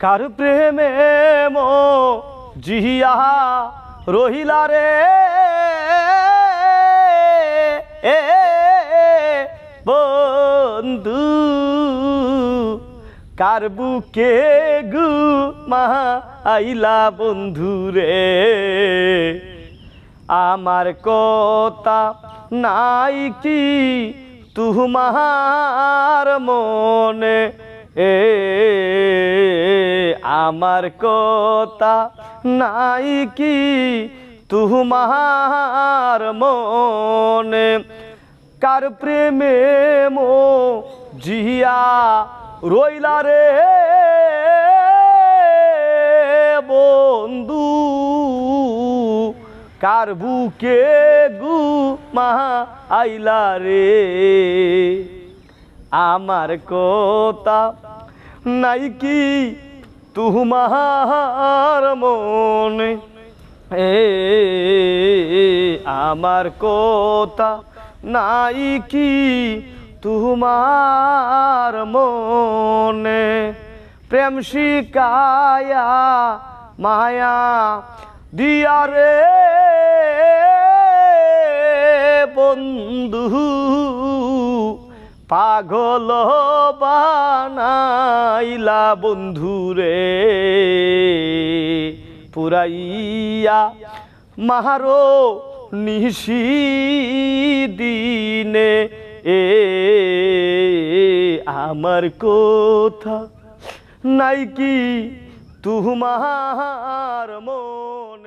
কার প্রেমে মো জিয়া রহিলা রে? এ, বন্ধু, কার বুকে গু মা আইলা বন্ধু রে? আমার কথা নাই কি তুমার মনে? এ আমার কথা নাই কি তুমার মনে? কার প্রেমে মো জিয়া রইলা রে বন্ধু? কার বুকে গু মা আইলা রে? আমার কথা নাই কি তুমার মনে। এ, আমার কথা নাই কি? তুমার মনে। প্রেম শিকায়া মায়া দিয়া রে বন্ধু। পাগল বানাইলা বন্ধু রে পুরাইয়া মাহারো নিশি দিনে, এ আমার কথা নাই কি তুমার মন?